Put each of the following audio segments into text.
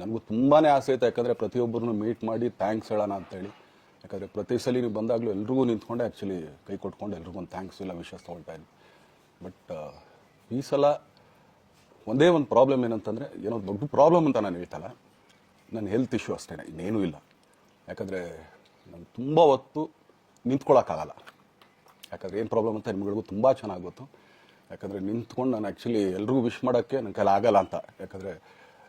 ನನಗೂ ತುಂಬಾ ಆಸೆ ಐತೆ ಯಾಕಂದರೆ ಪ್ರತಿಯೊಬ್ಬರನ್ನು ಮೀಟ್ ಮಾಡಿ ಥ್ಯಾಂಕ್ಸ್ ಹೇಳೋಣ ಅಂತೇಳಿ. ಯಾಕಂದರೆ ಪ್ರತಿ ಸಲ ನೀವು ಬಂದಾಗಲೂ ಎಲ್ರಿಗೂ ನಿಂತ್ಕೊಂಡೆ ಆ್ಯಕ್ಚುಲಿ ಕೈ ಕೊಟ್ಕೊಂಡು ಎಲ್ರಿಗೂ ಒಂದು ಥ್ಯಾಂಕ್ಸ್ ಇಲ್ಲ ವಿಶಸ್ ತೊಗೊಳ್ತಾ ಇದ್ವಿ. ಬಟ್ ಈ ಸಲ ಒಂದೇ ಒಂದು ಪ್ರಾಬ್ಲಮ್ ಏನಂತಂದರೆ, ಏನೋ ದೊಡ್ಡ ಪ್ರಾಬ್ಲಮ್ ಅಂತ ನಾನು ಹೇಳ್ತಲ್ಲ. ನನ್ನ ಹೆಲ್ತ್ ಇಶ್ಯೂ ಅಷ್ಟೇ ಇನ್ನೇನೂ ಇಲ್ಲ. ಯಾಕಂದರೆ ನಾನು ತುಂಬ ಹೊತ್ತು ನಿಂತ್ಕೊಳ್ಳೋಕ್ಕಾಗಲ್ಲ ಯಾಕಂದರೆ ಏನು ಪ್ರಾಬ್ಲಮ್ ಅಂತ ನಿಮ್ಗಳಿಗೂ ತುಂಬ ಚೆನ್ನಾಗಿ ಗೊತ್ತು. ಯಾಕಂದರೆ ನಿಂತ್ಕೊಂಡು ನಾನು ಆ್ಯಕ್ಚುಲಿ ಎಲ್ರಿಗೂ ವಿಶ್ ಮಾಡೋಕ್ಕೆ ನನ್ನ ಕೈಲಿ ಆಗಲ್ಲ ಅಂತ. ಯಾಕಂದರೆ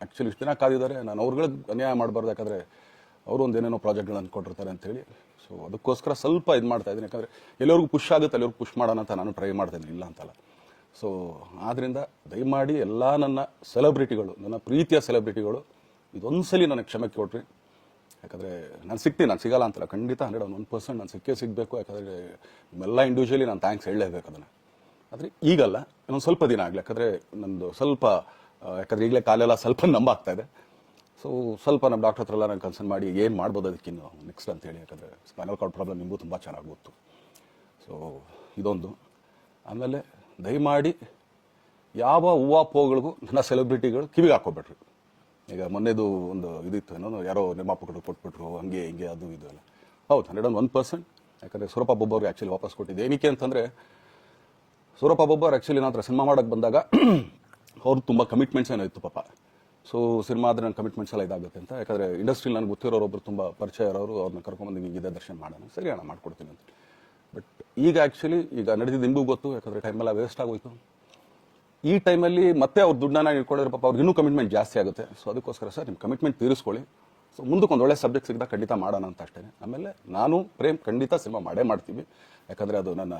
ಆ್ಯಕ್ಚುಲಿ ಇಷ್ಟು ದಿನ ಕಾದಿದ್ದಾರೆ. ನಾನು ಅವ್ರುಗಳಿಗೆ ಅನ್ಯಾಯ ಮಾಡಬಾರ್ದು. ಯಾಕಂದರೆ ಅವರು ಒಂದು ಏನೇನೋ ಪ್ರಾಜೆಕ್ಟ್ಗಳನ್ನು ಕೊಟ್ಟಿರ್ತಾರೆ ಅಂತೇಳಿ ಸೊ ಅದಕ್ಕೋಸ್ಕರ ಸ್ವಲ್ಪ ಇದು ಮಾಡ್ತಾ ಇದ್ದೀನಿ. ಯಾಕಂದರೆ ಎಲ್ಲರಿಗೂ ಪುಷ್ ಆಗುತ್ತೆ ಅಲ್ಲಿವ್ರಿಗೆ ಪುಷ್ ಮಾಡೋಣ ಅಂತ ನಾನು ಟ್ರೈ ಮಾಡ್ತಾ ಇದ್ದೀನಿ. ಇಲ್ಲ ಅಂತಲ್ಲ. ಸೊ ಆದ್ದರಿಂದ ದಯಮಾಡಿ ಎಲ್ಲ ನನ್ನ ಸೆಲೆಬ್ರಿಟಿಗಳು ನನ್ನ ಪ್ರೀತಿಯ ಸೆಲೆಬ್ರಿಟಿಗಳು ಇದೊಂದ್ಸಲಿ ನನಗೆ ಕ್ಷಮೆ ಕೊಟ್ರಿ. ಯಾಕಂದರೆ ನಾನು ಸಿಗ್ತೀನಿ, ನಾನು ಸಿಗಲ್ಲ ಅಂತಲ್ಲ. ಖಂಡಿತ ಹಂಡ್ರೆಡ್ ಒನ್ ಪರ್ಸೆಂಟ್ ನಾನು ಸಿಕ್ಕೇ ಸಿಗಬೇಕು. ಯಾಕಂದರೆ ನಿಮ್ಮೆಲ್ಲ ಇಂಡಿವಿಜುವಲಿ ನಾನು ಥ್ಯಾಂಕ್ಸ್ ಹೇಳಲೇಬೇಕು ಅದನ್ನು. ಆದರೆ ಈಗಲ್ಲ, ಇನ್ನೊಂದು ಸ್ವಲ್ಪ ದಿನ ಆಗಲಿ. ಯಾಕಂದರೆ ನಂದು ಸ್ವಲ್ಪ ಯಾಕಂದರೆ ಈಗಲೇ ಕಾಲೆಲ್ಲ ಸ್ವಲ್ಪ ನಂಬಾಗ್ತಾ ಇದೆ. ಸೊ ಸ್ವಲ್ಪ ನಮ್ಮ ಡಾಕ್ಟರ್ ಹತ್ರ ಎಲ್ಲ ನಾನು ಕನ್ಸರ್ನ್ ಮಾಡಿ ಏನು ಮಾಡ್ಬೋದು ಅದಕ್ಕಿನ್ನು ನೆಕ್ಸ್ಟ್ ಅಂತ ಹೇಳಿ, ಯಾಕಂದರೆ ಸ್ಪೈನಲ್ ಕಾರ್ಡ್ ಪ್ರಾಬ್ಲಮ್ ನಿಮಗೂ ತುಂಬ ಚೆನ್ನಾಗಿ ಗೊತ್ತು. ಸೊ ಇದೊಂದು. ಆಮೇಲೆ ದಯಮಾಡಿ ಯಾವ ಹೂವಾಪೋಗಳಿಗೂ ನನ್ನ ಸೆಲೆಬ್ರಿಟಿಗಳು ಕಿವಿಗೆ ಹಾಕೋಬೇಡ್ರಿ ಈಗ ಮೊನ್ನೆದು ಒಂದು ಇದಿತ್ತು, ಏನೋ ಯಾರೋ ನಿರ್ಮಾಪಕರು ಕೊಟ್ಬಿಟ್ರು, ಹಂಗೆ ಹಿಂಗೆ ಅದು ಇದು ಎಲ್ಲ. ಹೌದು ಹಂಡ್ರೆಡ್ ಒನ್ ಪರ್ಸೆಂಟ್ ಯಾಕಂದರೆ ಸೂರಪ್ಪ ಬೊಬ್ಬವ್ರಿಗೆ ಆ್ಯಕ್ಚುಲಿ ವಾಪಸ್ ಕೊಟ್ಟಿದ್ದೆ ಏನಕ್ಕೆ ಅಂತಂದರೆ, ಸೂರಪ್ಪ ಬೊಬ್ಬರ್ ಆ್ಯಕ್ಚುಲಿ ನಾನು ಹತ್ರ ಸಿನಿಮಾ ಮಾಡೋಕ್ಕೆ ಬಂದಾಗ ಅವ್ರು ತುಂಬ ಕಮಿಟ್ಮೆಂಟ್ಸ್ ಏನೋ ಇತ್ತು ಪಾಪ. ಸೊ ಸಿನಿಮಾ ಆದರೆ ನನ್ನ ಕಮಿಟ್ಮೆಂಟ್ಸ್ ಎಲ್ಲ ಇದಾಗುತ್ತೆ ಅಂತ. ಯಾಕಂದರೆ ಇಂಡಸ್ಟ್ರಿಲಿ ನನಗೆ ಗೊತ್ತಿರೋರು ಒಬ್ರು ತುಂಬ ಪರಿಚಯ ಇರೋರು ಅವ್ರನ್ನ ಕರ್ಕೊಂಬಂದು ಹಿಂಗಿದೆ ದರ್ಶನ ಮಾಡೋಣ, ಸರಿ ಅಣ್ಣ, ಮಾಡ್ಕೊಡ್ತೀನಿ ಅಂತ. ಬಟ್ ಈಗ ಆ್ಯಕ್ಚುಲಿ ಈಗ ನಡೆದಿದ್ದು ನಿಮಗೂ ಗೊತ್ತು, ಯಾಕಂದರೆ ಟೈಮೆಲ್ಲ ವೇಸ್ಟ್ ಆಗೋಯ್ತು. ಈ ಟೈಮಲ್ಲಿ ಮತ್ತೆ ಅವ್ರ ದುಡ್ಡನ್ನ ಇಟ್ಕೊಂಡಿರೋ ಪಾಪ ಅವ್ರಿಗೆ ಇನ್ನೂ ಕಮಿಟ್ಮೆಂಟ್ ಜಾಸ್ತಿ ಆಗುತ್ತೆ. ಸೊ ಅದಕ್ಕೋಸ್ಕರ ಸರ್ ನಿಮ್ಮ ಕಮಿಟ್ಮೆಂಟ್ ತೀರಿಸ್ಕೊಳ್ಳಿ. ಸೊ ಮುಂದಕ್ಕೆ ಒಂದು ಒಳ್ಳೆ ಸಬ್ಜೆಕ್ಟ್ ಸಿಗ್ದಾಗ ಖಂಡಿತ ಮಾಡೋಣ ಅಂತ ಅಷ್ಟೇ ಆಮೇಲೆ ನಾನು ಪ್ರೇಮ್ ಖಂಡಿತ ಸಿನಿಮಾ ಮಾಡೇ ಮಾಡ್ತೀವಿ. ಯಾಕಂದರೆ ಅದು ನನ್ನ,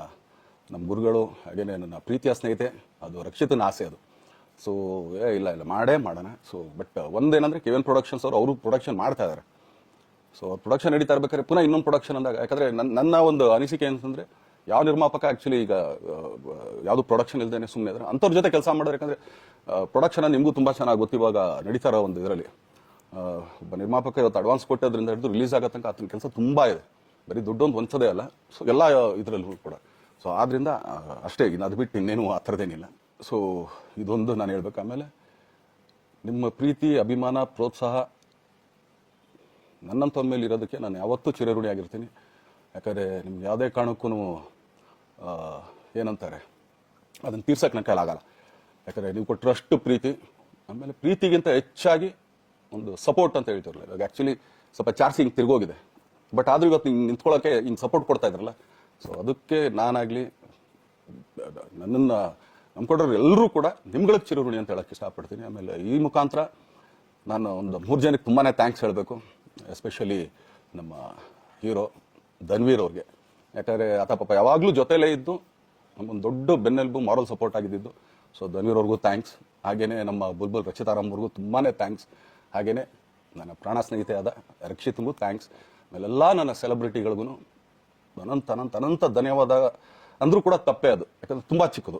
ನಮ್ಮ ಗುರುಗಳು, ಹಾಗೇನೆ ನನ್ನ ಪ್ರೀತಿಯ ಸ್ನೇಹಿತೆ, ಅದು ರಕ್ಷಿತನ ಆಸೆ ಅದು. ಸೊ ಏ, ಇಲ್ಲ ಇಲ್ಲ, ಮಾಡೇ ಮಾಡೋಣ. ಸೊ ಬಟ್ ಒಂದೇನಂದ್ರೆ ಕೆ ಎನ್ ಪ್ರೊಡಕ್ಷನ್ಸ್ ಅವರು ಅವರು ಪ್ರೊಡಕ್ಷನ್ ಮಾಡ್ತಾ ಇದ್ದಾರೆ ಸೊ ಪ್ರೊಡಕ್ಷನ್ ನಡೀತಾ ಇರ್ಬೇಕಾದ್ರೆ ಪುನಃ ಇನ್ನೊಂದು ಪ್ರೊಡಕ್ಷನ್ ಅಂದಾಗ, ಯಾಕಂದ್ರೆ ನನ್ನ ಒಂದು ಅನಿಸಿಕೆ ಅಂತಂದ್ರೆ ಯಾವ ನಿರ್ಮಾಪಕ ಆಕ್ಚುಲಿ ಈಗ ಯಾವುದು ಪ್ರೊಡಕ್ಷನ್ ಇಲ್ದೇನೆ ಸುಮ್ಮನೆ ಇದ್ರೆ, ಅಂಥವ್ರ ಜೊತೆ ಕೆಲಸ ಮಾಡೋದು ಯಾಕಂದ್ರೆ ಪ್ರೊಡಕ್ಷನ್ ನಿಮಗೂ ತುಂಬಾ ಚೆನ್ನಾಗಿ ಗೊತ್ತಿವಾಗ ನಡೀತಾ ಇರೋ ಒಂದು ಇದರಲ್ಲಿ. ಒಬ್ಬ ನಿರ್ಮಾಪಕ ಇವತ್ತು ಅಡ್ವಾನ್ಸ್ ಕೊಟ್ಟೋದ್ರಿಂದ ಹಿಡಿದು ರಿಲೀಸ್ ಆಗೋ ತನಕ ಆತನ ಕೆಲಸ ತುಂಬಾ ಇದೆ. ಬರೀ ದುಡ್ಡೊಂದು ಒಂದ್ಸದೇ ಅಲ್ಲ. ಸೊ ಎಲ್ಲ ಇದರಲ್ಲೂ ಕೂಡ. ಸೊ ಆದ್ರಿಂದ ಅಷ್ಟೇ, ಇನ್ನು ಅದು ಬಿಟ್ಟು ಇನ್ನೇನು ಆ ಥರದ್ದೇನಿಲ್ಲ ಸೊ ಇದೊಂದು ನಾನು ಹೇಳ್ಬೇಕು. ಆಮೇಲೆ ನಿಮ್ಮ ಪ್ರೀತಿ, ಅಭಿಮಾನ, ಪ್ರೋತ್ಸಾಹ ನನ್ನಂಥವ್ರ ಮೇಲೆ ಇರೋದಕ್ಕೆ ನಾನು ಯಾವತ್ತೂ ಚಿರಋಣಿ ಆಗಿರ್ತೀನಿ. ಯಾಕಂದರೆ ನಿಮ್ಗೆ ಯಾವುದೇ ಕಾರಣಕ್ಕೂ ಏನಂತಾರೆ, ಅದನ್ನು ತೀರ್ಸಕ್ಕೆ ನನ್ನ ಕೈಲಾಗಲ್ಲ. ಯಾಕಂದರೆ ನೀವು ಕೊಟ್ಟರಷ್ಟು ಪ್ರೀತಿ, ಆಮೇಲೆ ಪ್ರೀತಿಗಿಂತ ಹೆಚ್ಚಾಗಿ ಒಂದು ಸಪೋರ್ಟ್ ಅಂತ ಹೇಳ್ತಿರಲ್ಲ. ಇವಾಗ ಆ್ಯಕ್ಚುಲಿ ಸ್ವಲ್ಪ ಚಾರ್ಜ್ ಹಿಂಗೆ ತಿರುಗೋಗಿದೆ. ಬಟ್ ಆದರೂ ಇವತ್ತು ಹಿಂಗೆ ನಿಂತ್ಕೊಳ್ಳೋಕ್ಕೆ ಹಿಂಗೆ ಸಪೋರ್ಟ್ ಕೊಡ್ತಾ ಇದ್ರಲ್ಲ. ಸೊ ಅದಕ್ಕೆ ನಾನಾಗಲಿ ನನ್ನನ್ನು ನಂಬ್ಕೊಂಡ್ರು ಎಲ್ಲರೂ ಕೂಡ ನಿಮ್ಗಳಿಗೆ ಚಿರಋಣಿ ಅಂತ ಹೇಳಕ್ಕೆ ಇಷ್ಟಪಡ್ತೀನಿ. ಆಮೇಲೆ ಈ ಮುಖಾಂತರ ನಾನು ಒಂದು ಮೂರು ಜನಕ್ಕೆ ತುಂಬಾ ಥ್ಯಾಂಕ್ಸ್ ಹೇಳಬೇಕು. ಎಸ್ಪೆಷಲಿ ನಮ್ಮ ಹೀರೋ ಧನ್ವೀರ್ ಅವ್ರಿಗೆ. ಯಾಕಂದರೆ ಆತ ಪಾಪ ಯಾವಾಗಲೂ ಜೊತೆಲೇ ಇದ್ದು, ನಮ್ಮೊಂದು ದೊಡ್ಡ ಬೆನ್ನೆಲುಬು ಮಾರಲ್ ಸಪೋರ್ಟ್ ಆಗಿದ್ದು ಸೊ ಧನ್ವೀರ್ ಅವ್ರಿಗೂ ಥ್ಯಾಂಕ್ಸ್ ಹಾಗೆಯೇ ನಮ್ಮ ಬುಲ್ಬುಲ್ ರಕ್ಷಿತಾರಾಮ್ ಅವ್ರಿಗೂ ತುಂಬಾ ಥ್ಯಾಂಕ್ಸ್ ಹಾಗೆಯೇ ನನ್ನ ಪ್ರಾಣ ಸ್ನೇಹಿತೆ ಆದ ರಕ್ಷಿತ್ಗೂ ಥ್ಯಾಂಕ್ಸ್ ಆಮೇಲೆಲ್ಲ ನನ್ನ ಸೆಲೆಬ್ರಿಟಿಗಳಿಗೂ ಅನಂತ ಅನಂತ ಅನಂತ ಧನ್ಯವಾದ ಅಂದರೂ ಕೂಡ ತಪ್ಪೇ ಅದು. ಯಾಕಂದ್ರೆ ತುಂಬ ಚಿಕ್ಕದು.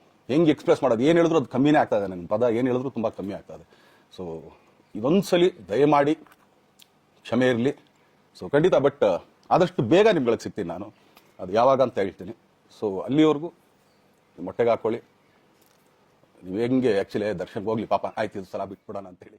ಹೆಂಗೆ ಎಕ್ಸ್ಪ್ರೆಸ್ ಮಾಡೋದು? ಏನು ಹೇಳಿದ್ರು ಅದು ಕಮ್ಮಿನೇ ಆಗ್ತಾ ಇದೆ. ನನ್ನ ಪದ ಏನು ಹೇಳಿದ್ರು ತುಂಬ ಕಮ್ಮಿ ಆಗ್ತಾ ಇದೆ. ಸೊ ಇದೊಂದ್ಸಲಿ ದಯಮಾಡಿ ಕ್ಷಮೆ ಇರಲಿ. ಸೊ ಖಂಡಿತ ಬಟ್ ಆದಷ್ಟು ಬೇಗ ನಿಮ್ಗಳಿಗೆ ಸಿಗ್ತೀನಿ ನಾನು. ಅದು ಯಾವಾಗ ಅಂತ ಹೇಳ್ತೀನಿ. ಸೊ ಅಲ್ಲಿವರೆಗೂ ಮೊಟ್ಟೆಗೆ ಹಾಕೊಳ್ಳಿ. ನೀವು ಹೆಂಗೆ ಆ್ಯಕ್ಚುಲಿ ದರ್ಶನ್ಗೆ ಹೋಗ್ಲಿ, ಪಾಪ, ಆಯ್ತು, ಇದು ಸಲ ಬಿಟ್ಬಿಡೋಣ ಅಂತೇಳಿ